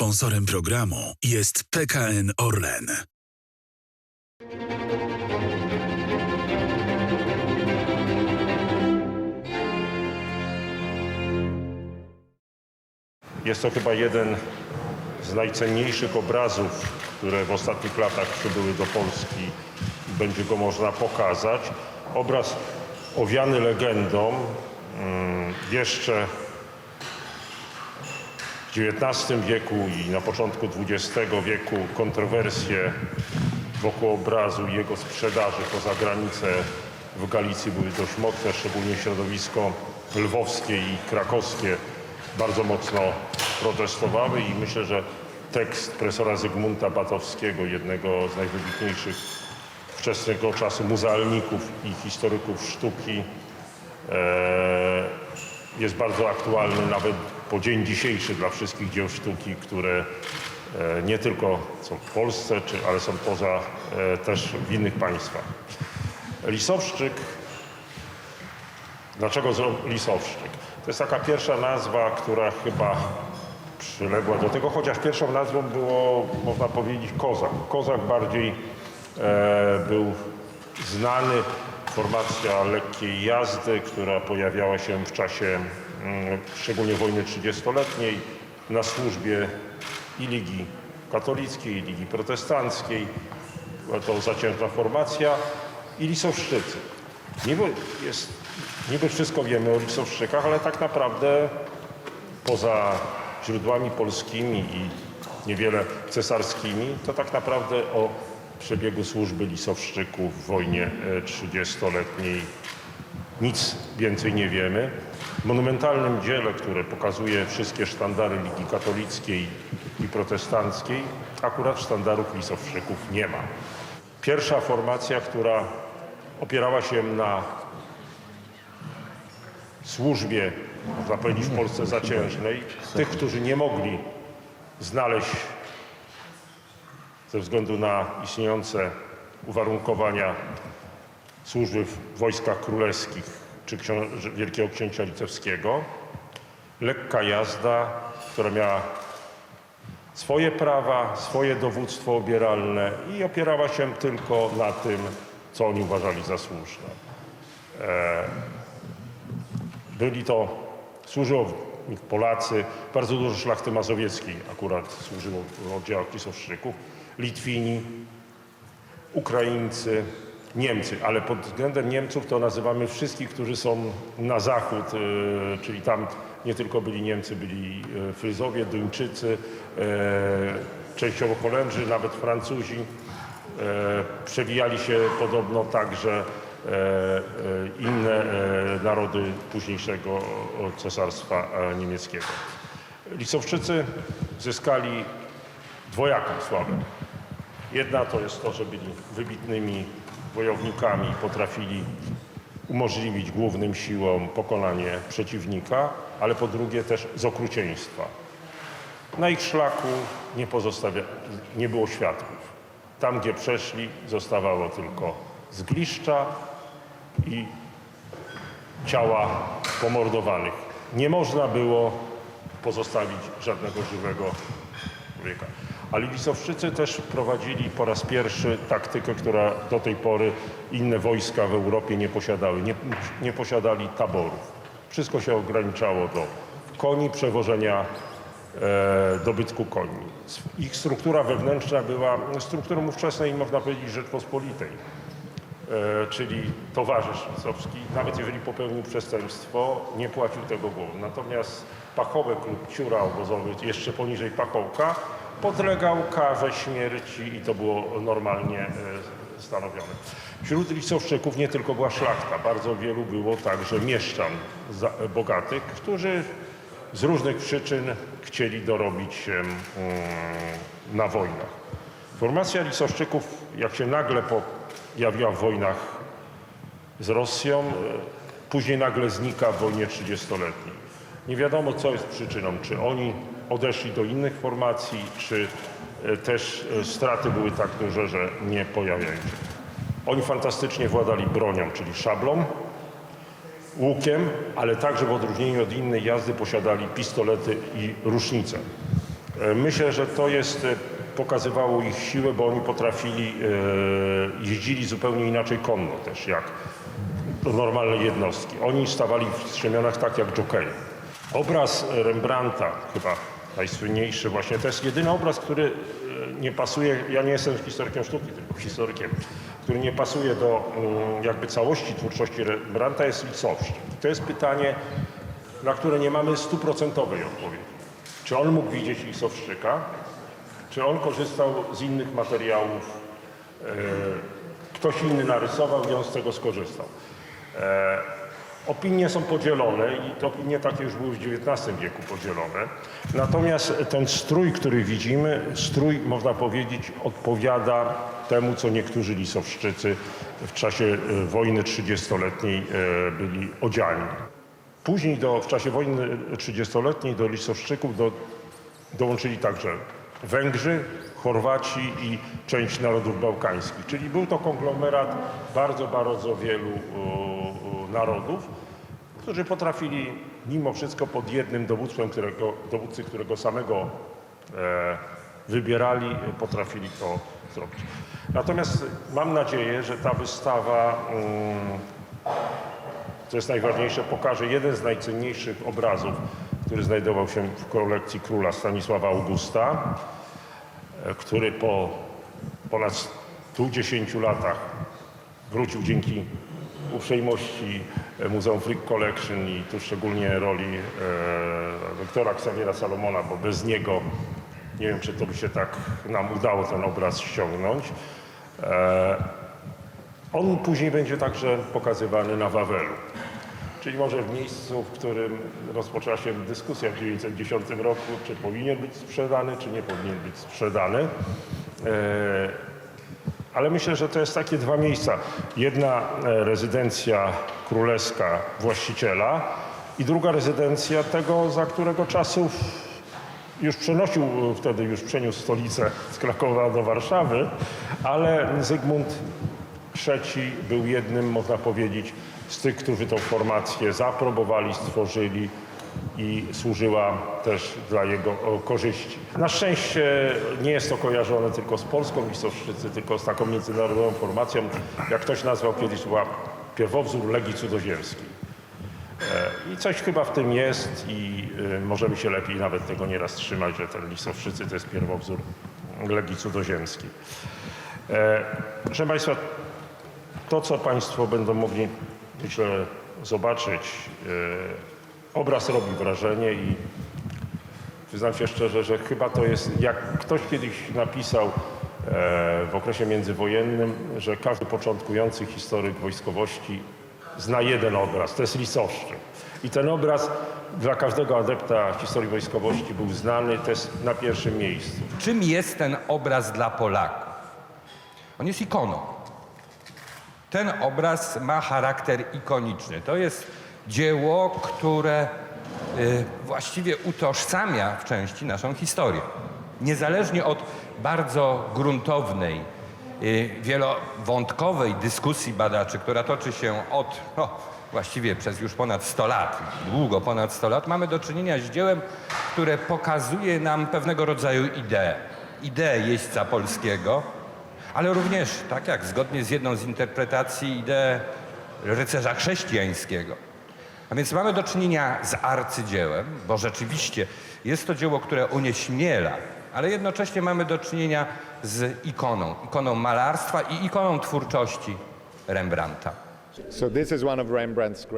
Sponsorem programu jest PKN Orlen. Jest to chyba jeden z najcenniejszych obrazów, które w ostatnich latach przybyły do Polski będzie go można pokazać. Obraz owiany legendą. Mm, Jeszcze XIX wieku i na początku XX wieku kontrowersje wokół obrazu i jego sprzedaży poza granicę w Galicji były dość mocne, szczególnie środowisko lwowskie i krakowskie bardzo mocno protestowały i myślę, że tekst profesora Zygmunta Batowskiego, jednego z najwybitniejszych wczesnego czasu muzealników i historyków sztuki, e, jest bardzo aktualny nawet po dzień dzisiejszy dla wszystkich dzieł sztuki, które e, nie tylko są w Polsce, ale są poza e, też w innych państwach. Lisowszczyk Dlaczego Lisowszczyk? To jest taka pierwsza nazwa, która chyba przyległa do tego, chociaż pierwszą nazwą było, można powiedzieć, Kozak. Kozak bardziej e, był znany, formacja lekkiej jazdy, która pojawiała się w czasie szczególnie wojny 30-letniej na służbie i Ligi Katolickiej, i Ligi Protestanckiej. To zaciężna formacja i Lisowszczycy. Niby, jest, niby wszystko wiemy o Lisowszczykach, ale tak naprawdę poza źródłami polskimi i niewiele cesarskimi, to tak naprawdę o przebiegu służby Lisowszczyków w wojnie e, 30-letniej nic więcej nie wiemy. W monumentalnym dziele, które pokazuje wszystkie sztandary Ligi Katolickiej i Protestanckiej, akurat sztandarów Lisowszczyków nie ma. Pierwsza formacja, która opierała się na służbie, można powiedzieć w Polsce zaciężnej, tych, którzy nie mogli znaleźć ze względu na istniejące uwarunkowania służby w wojskach królewskich czy książ- Wielkiego Księcia Litewskiego. Lekka jazda, która miała swoje prawa, swoje dowództwo obieralne i opierała się tylko na tym, co oni uważali za słuszne. E, Byli to, służyło Polacy, bardzo dużo szlachty mazowieckiej akurat służyło w oddziałach Lisowszczyków, Litwini, Ukraińcy, Niemcy, ale pod względem Niemców to nazywamy wszystkich, którzy są na zachód, e, czyli tam nie tylko byli Niemcy, byli e, Fryzowie, Duńczycy, e, częściowo Holendrzy, nawet Francuzi. Przewijali się podobno także inne narody późniejszego cesarstwa e, niemieckiego. Lisowczycy zyskali dwojaką sławę. Jedna to jest to, że byli wybitnymi wojownikami, potrafili umożliwić głównym siłom pokonanie przeciwnika, ale po drugie też z okrucieństwa. Na ich szlaku nie, pozostawia, nie było świadków. Tam, gdzie przeszli, zostawało tylko zgliszcza i ciała pomordowanych. Nie można było pozostawić żadnego żywego człowieka. Ale Lisowszczycy też wprowadzili po raz pierwszy taktykę, która do tej pory inne wojska w Europie nie posiadały. Nie, nie posiadali taborów. Wszystko się ograniczało do koni, przewożenia e, dobytku koni. Ich struktura wewnętrzna była strukturą ówczesnej, można powiedzieć, Rzeczpospolitej. E, czyli towarzysz Lisowski, nawet jeżeli popełnił przestępstwo, nie płacił tego głową. Natomiast pachołek lub ciura obozowy, jeszcze poniżej pachołka, podlegał karze śmierci i to było normalnie e, stanowione. Wśród Lisowszczyków nie tylko była szlachta, bardzo wielu było także mieszczan za, bogatych, którzy z różnych przyczyn chcieli dorobić się mm, na wojnach. Formacja Lisowszczyków, jak się nagle pojawiła w wojnach z Rosją, e, później nagle znika w wojnie 30-letniej. Nie wiadomo, co jest przyczyną. Czy oni odeszli do innych formacji, czy e, też e, straty były tak duże, że nie pojawiają się. Oni fantastycznie władali bronią, czyli szablą, łukiem, ale także w odróżnieniu od innej jazdy posiadali pistolety i rusznice. E, Myślę, że to jest, pokazywało ich siłę, bo oni potrafili, jeździli zupełnie inaczej konno też, jak normalne jednostki. Oni stawali w strzemionach tak jak jokeje. Obraz Rembrandta, chyba najsłynniejszy właśnie, to jest jedyny obraz, który e, nie pasuje, ja nie jestem historykiem sztuki, tylko historykiem, który nie pasuje do mm, jakby całości twórczości Rembrandta jest Lisowszczyk. To jest pytanie, na które nie mamy stuprocentowej odpowiedzi. Czy on mógł widzieć Lisowszczyka? Czy on korzystał z innych materiałów? E, ktoś inny narysował i on z tego skorzystał. Opinie są podzielone i te opinie takie już były w XIX wieku podzielone. Natomiast ten strój, który widzimy, strój można powiedzieć odpowiada temu, co niektórzy lisowszczycy w czasie e, wojny 30-letniej e, byli odziani. Później do, w czasie wojny 30-letniej do lisowszczyków do, dołączyli także Węgrzy, Chorwaci i część narodów bałkańskich. Czyli był to konglomerat bardzo, bardzo wielu narodów, którzy potrafili mimo wszystko pod jednym dowództwem, którego, dowódcy, którego samego e, wybierali, potrafili to zrobić. Natomiast mam nadzieję, że ta wystawa mm, co jest najważniejsze, pokaże jeden z najcenniejszych obrazów, który znajdował się w kolekcji króla Stanisława Augusta, e, który po ponad 110 latach wrócił dzięki uprzejmości e, Muzeum Frick Collection i tu szczególnie roli e, doktora Xaviera Salomona, bo bez niego nie wiem, czy to by się tak nam udało ten obraz ściągnąć. E, on później będzie także pokazywany na Wawelu, czyli może w miejscu, w którym rozpoczęła się dyskusja w 1910 roku, czy powinien być sprzedany, czy nie powinien być sprzedany. Ale myślę, że to jest takie dwa miejsca. Jedna e, rezydencja królewska właściciela i druga rezydencja tego, za którego czasów już przenosił, e, wtedy już przeniósł stolicę z Krakowa do Warszawy, ale Zygmunt III był jednym, można powiedzieć, z tych, którzy tą formację zaaprobowali, stworzyli i służyła też dla jego korzyści. Na szczęście nie jest to kojarzone tylko z Polską Lisowszczycy, tylko z taką międzynarodową formacją, jak ktoś nazwał kiedyś, była pierwowzór Legii Cudzoziemskiej. E, I coś chyba w tym jest i y, możemy się lepiej nawet tego nieraz trzymać, że ten Lisowszczycy to jest pierwowzór Legii Cudzoziemskiej. E, Proszę Państwa, to co Państwo będą mogli, myślę, zobaczyć, e, obraz robi wrażenie i przyznam się szczerze, że chyba to jest, jak ktoś kiedyś napisał e, w okresie międzywojennym, że każdy początkujący historyk wojskowości zna jeden obraz, to jest Lisowszczyk. I ten obraz dla każdego adepta historii wojskowości był znany, to jest na pierwszym miejscu. Czym jest ten obraz dla Polaków? On jest ikoną. Ten obraz ma charakter ikoniczny. To jest dzieło, które y, właściwie utożsamia w części naszą historię. Niezależnie od bardzo gruntownej, y, wielowątkowej dyskusji badaczy, która toczy się od no, właściwie przez już ponad 100 lat, długo ponad 100 lat, mamy do czynienia z dziełem, które pokazuje nam pewnego rodzaju ideę. Ideę jeźdźca polskiego, ale również, tak jak zgodnie z jedną z interpretacji, ideę rycerza chrześcijańskiego. A więc mamy do czynienia z arcydziełem, bo rzeczywiście jest to dzieło, które onieśmiela, ale jednocześnie mamy do czynienia z ikoną, ikoną malarstwa i ikoną twórczości Rembrandta.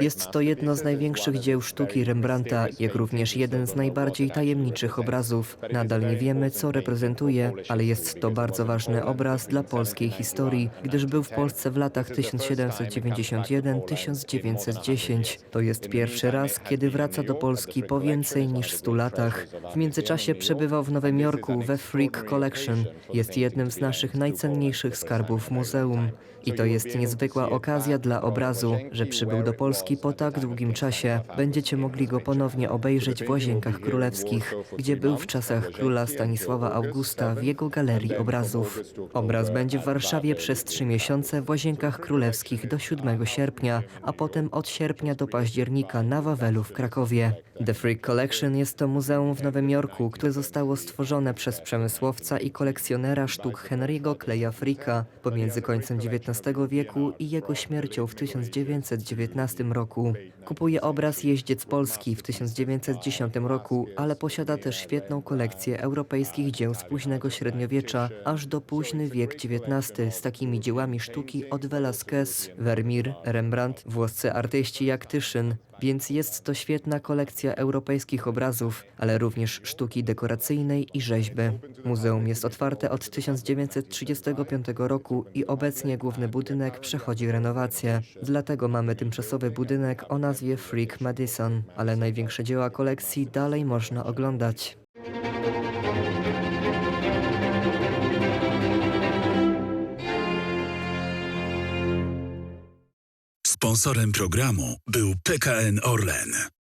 Jest to jedno z największych dzieł sztuki Rembrandta, jak również jeden z najbardziej tajemniczych obrazów. Nadal nie wiemy, co reprezentuje, ale jest to bardzo ważny obraz dla polskiej historii, gdyż był w Polsce w latach 1791-1910. To jest pierwszy raz, kiedy wraca do Polski po więcej niż 100 latach. W międzyczasie przebywał w Nowym Jorku we Freak Collection. Jest jednym z naszych najcenniejszych skarbów muzeum. I to jest niezwykła okazja dla obrazu, że przybył do Polski po tak długim czasie. Będziecie mogli go ponownie obejrzeć w Łazienkach Królewskich, gdzie był w czasach króla Stanisława Augusta w jego galerii obrazów. Obraz będzie w Warszawie przez trzy miesiące w Łazienkach Królewskich do 7 sierpnia, a potem od sierpnia do października na Wawelu w Krakowie. The Freak Collection jest to muzeum w Nowym Jorku, które zostało stworzone przez przemysłowca i kolekcjonera sztuk Henry'ego Kleja Fricka pomiędzy końcem XIX wieku i jego śmiercią w 1919 roku. Kupuje obraz Jeździec Polski w 1910 roku, ale posiada też świetną kolekcję europejskich dzieł z późnego średniowiecza aż do późny wiek XIX z takimi dziełami sztuki od Velázquez, Vermeer, Rembrandt, włoscy artyści jak Tyszyn, więc jest to świetna kolekcja europejskich obrazów, ale również sztuki dekoracyjnej i rzeźby. Muzeum jest otwarte od 1935 roku i obecnie główny budynek przechodzi renowację. Dlatego mamy tymczasowy budynek o nazwie Freak Madison, ale największe dzieła kolekcji dalej można oglądać. Sponsorem programu był PKN Orlen.